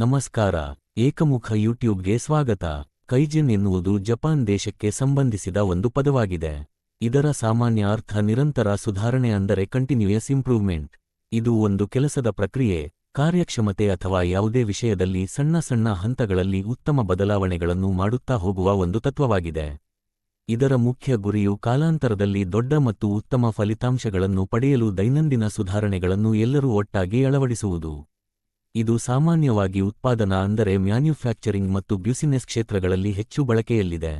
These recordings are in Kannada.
ನಮಸ್ಕಾರ, ಏಕಮುಖ ಯೂಟ್ಯೂಬ್ಗೆ ಸ್ವಾಗತ. ಕೈಜಿನ್ ಎನ್ನುವುದು ಜಪಾನ್ ದೇಶಕ್ಕೆ ಸಂಬಂಧಿಸಿದ ಒಂದು ಪದವಾಗಿದೆ. ಇದರ ಸಾಮಾನ್ಯ ಅರ್ಥ ನಿರಂತರ ಸುಧಾರಣೆ ಅಂದರೆ ಕಂಟಿನ್ಯೂಯಸ್ ಇಂಪ್ರೂವ್ಮೆಂಟ್. ಇದು ಒಂದು ಕೆಲಸದ ಪ್ರಕ್ರಿಯೆ, ಕಾರ್ಯಕ್ಷಮತೆ ಅಥವಾ ಯಾವುದೇ ವಿಷಯದಲ್ಲಿ ಸಣ್ಣ ಸಣ್ಣ ಹಂತಗಳಲ್ಲಿ ಉತ್ತಮ ಬದಲಾವಣೆಗಳನ್ನು ಮಾಡುತ್ತಾ ಹೋಗುವ ಒಂದು ತತ್ವವಾಗಿದೆ. ಇದರ ಮುಖ್ಯ ಗುರಿಯು ಕಾಲಾಂತರದಲ್ಲಿ ದೊಡ್ಡ ಮತ್ತು ಉತ್ತಮ ಫಲಿತಾಂಶಗಳನ್ನು ಪಡೆಯಲು ದೈನಂದಿನ ಸುಧಾರಣೆಗಳನ್ನು ಎಲ್ಲರೂ ಒಟ್ಟಾಗಿ ಅಳವಡಿಸುವುದು. ಇದು ಸಾಮಾನ್ಯವಾಗಿ ಉತ್ಪಾದನಾ ಅಂದರೆ ಮ್ಯಾನ್ಯುಫ್ಯಾಕ್ಚರಿಂಗ್ ಮತ್ತು ಬ್ಯುಸಿನೆಸ್ ಕ್ಷೇತ್ರಗಳಲ್ಲಿ ಹೆಚ್ಚು ಬಳಕೆಯಲ್ಲಿದೆ.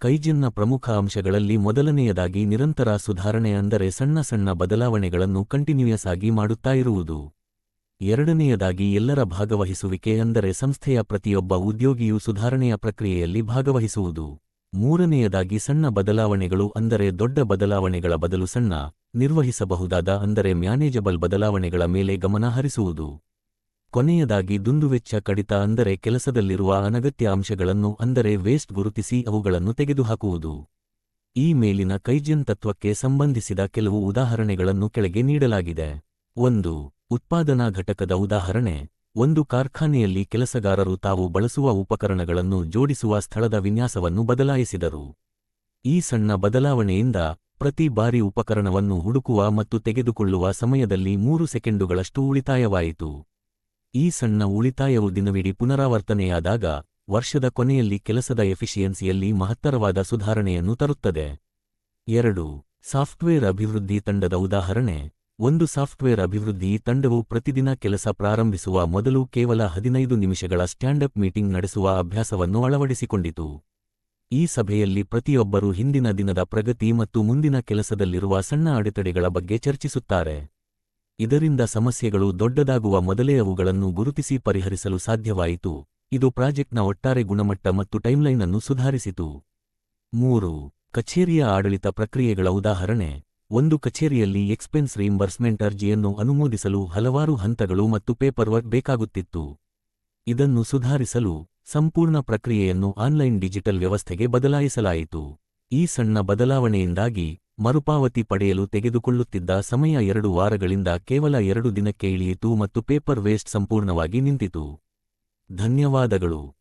ಕೈಜಿನ್ನ ಪ್ರಮುಖ ಅಂಶಗಳಲ್ಲಿ ಮೊದಲನೆಯದಾಗಿ ನಿರಂತರ ಸುಧಾರಣೆ ಅಂದರೆ ಸಣ್ಣ ಸಣ್ಣ ಬದಲಾವಣೆಗಳನ್ನು ಕಂಟಿನ್ಯೂಯಸ್ ಆಗಿ ಮಾಡುತ್ತಾ ಇರುವುದು. ಎರಡನೆಯದಾಗಿ ಎಲ್ಲರ ಭಾಗವಹಿಸುವಿಕೆ ಅಂದರೆ ಸಂಸ್ಥೆಯ ಪ್ರತಿಯೊಬ್ಬ ಉದ್ಯೋಗಿಯು ಸುಧಾರಣೆಯ ಪ್ರಕ್ರಿಯೆಯಲ್ಲಿ ಭಾಗವಹಿಸುವುದು. ಮೂರನೆಯದಾಗಿ ಸಣ್ಣ ಬದಲಾವಣೆಗಳು ಅಂದರೆ ದೊಡ್ಡ ಬದಲಾವಣೆಗಳ ಬದಲು ಸಣ್ಣ, ನಿರ್ವಹಿಸಬಹುದಾದ ಅಂದರೆ ಮ್ಯಾನೇಜಬಲ್ ಬದಲಾವಣೆಗಳ ಮೇಲೆ ಗಮನ ಹರಿಸುವುದು. ಕೊನೆಯದಾಗಿ ದುಂದುವೆಚ್ಚ ಕಡಿತ ಅಂದರೆ ಕೆಲಸದಲ್ಲಿರುವ ಅನಗತ್ಯ ಅಂಶಗಳನ್ನು ಅಂದರೆ ವೇಸ್ಟ್ ಗುರುತಿಸಿ ಅವುಗಳನ್ನು ತೆಗೆದುಹಾಕುವುದು. ಈ ಮೇಲಿನ ಕೈಜನ್ ತತ್ವಕ್ಕೆ ಸಂಬಂಧಿಸಿದ ಕೆಲವು ಉದಾಹರಣೆಗಳನ್ನು ಕೆಳಗೆ ನೀಡಲಾಗಿದೆ. ಒಂದು, ಉತ್ಪಾದನಾ ಘಟಕದ ಉದಾಹರಣೆ. ಒಂದು ಕಾರ್ಖಾನೆಯಲ್ಲಿ ಕೆಲಸಗಾರರು ತಾವು ಬಳಸುವ ಉಪಕರಣಗಳನ್ನು ಜೋಡಿಸುವ ಸ್ಥಳದ ವಿನ್ಯಾಸವನ್ನು ಬದಲಾಯಿಸಿದರು. ಈ ಸಣ್ಣ ಬದಲಾವಣೆಯಿಂದ ಪ್ರತಿ ಬಾರಿ ಉಪಕರಣವನ್ನು ಹುಡುಕುವ ಮತ್ತು ತೆಗೆದುಕೊಳ್ಳುವ ಸಮಯದಲ್ಲಿ ಮೂರು ಸೆಕೆಂಡುಗಳಷ್ಟು ಉಳಿತಾಯವಾಯಿತು. ಈ ಸಣ್ಣ ಉಳಿತಾಯವು ದಿನವಿಡೀ ಪುನರಾವರ್ತನೆಯಾದಾಗ ವರ್ಷದ ಕೊನೆಯಲ್ಲಿ ಕೆಲಸದ ಎಫಿಷಿಯನ್ಸಿಯಲ್ಲಿ ಮಹತ್ತರವಾದ ಸುಧಾರಣೆಯನ್ನು ತರುತ್ತದೆ. ಎರಡು, ಸಾಫ್ಟ್ವೇರ್ ಅಭಿವೃದ್ಧಿ ತಂಡದ ಉದಾಹರಣೆ. ಒಂದು ಸಾಫ್ಟ್ವೇರ್ ಅಭಿವೃದ್ಧಿ ತಂಡವು ಪ್ರತಿದಿನ ಕೆಲಸ ಪ್ರಾರಂಭಿಸುವ ಮೊದಲು ಕೇವಲ ಹದಿನೈದು ನಿಮಿಷಗಳ ಸ್ಟ್ಯಾಂಡಪ್ ಮೀಟಿಂಗ್ ನಡೆಸುವ ಅಭ್ಯಾಸವನ್ನು ಅಳವಡಿಸಿಕೊಂಡಿತು. ಈ ಸಭೆಯಲ್ಲಿ ಪ್ರತಿಯೊಬ್ಬರೂ ಹಿಂದಿನ ದಿನದ ಪ್ರಗತಿ ಮತ್ತು ಮುಂದಿನ ಕೆಲಸದಲ್ಲಿರುವ ಸಣ್ಣ ಅಡೆತಡೆಗಳ ಬಗ್ಗೆ ಚರ್ಚಿಸುತ್ತಾರೆ. ಇದರಿಂದ ಸಮಸ್ಯೆಗಳು ದೊಡ್ಡದಾಗುವ ಮೊದಲೇ ಅವುಗಳನ್ನು ಗುರುತಿಸಿ ಪರಿಹರಿಸಲು ಸಾಧ್ಯವಾಯಿತು. ಇದು ಪ್ರಾಜೆಕ್ಟ್ನ ಒಟ್ಟಾರೆ ಗುಣಮಟ್ಟ ಮತ್ತು ಟೈಮ್ಲೈನ್ ಅನ್ನು ಸುಧಾರಿಸಿತು. ಮೂರು, ಕಚೇರಿಯ ಆಡಳಿತ ಪ್ರಕ್ರಿಯೆಗಳ ಉದಾಹರಣೆ. ಒಂದು ಕಚೇರಿಯಲ್ಲಿ ಎಕ್ಸ್ಪೆನ್ಸ್ ರೀಂಬರ್ಸ್ಮೆಂಟ್ ಅರ್ಜಿಯನ್ನು ಅನುಮೋದಿಸಲು ಹಲವಾರು ಹಂತಗಳು ಮತ್ತು ಪೇಪರ್ ವರ್ಕ್ ಬೇಕಾಗುತ್ತಿತ್ತು. ಇದನ್ನು ಸುಧಾರಿಸಲು ಸಂಪೂರ್ಣ ಪ್ರಕ್ರಿಯೆಯನ್ನು ಆನ್ಲೈನ್ ಡಿಜಿಟಲ್ ವ್ಯವಸ್ಥೆಗೆ ಬದಲಾಯಿಸಲಾಯಿತು. ಈ ಸಣ್ಣ ಬದಲಾವಣೆಯಿಂದಾಗಿ ಮರುಪಾವತಿ ಪಡೆಯಲು ತೆಗೆದುಕೊಳ್ಳುತ್ತಿದ್ದ ಸಮಯ ಎರಡು ವಾರಗಳಿಂದ ಕೇವಲ ಎರಡು ದಿನಕ್ಕೆ ಇಳಿಯಿತು ಮತ್ತು ಪೇಪರ್ ವೇಸ್ಟ್ ಸಂಪೂರ್ಣವಾಗಿ ನಿಂತಿತು. ಧನ್ಯವಾದಗಳು.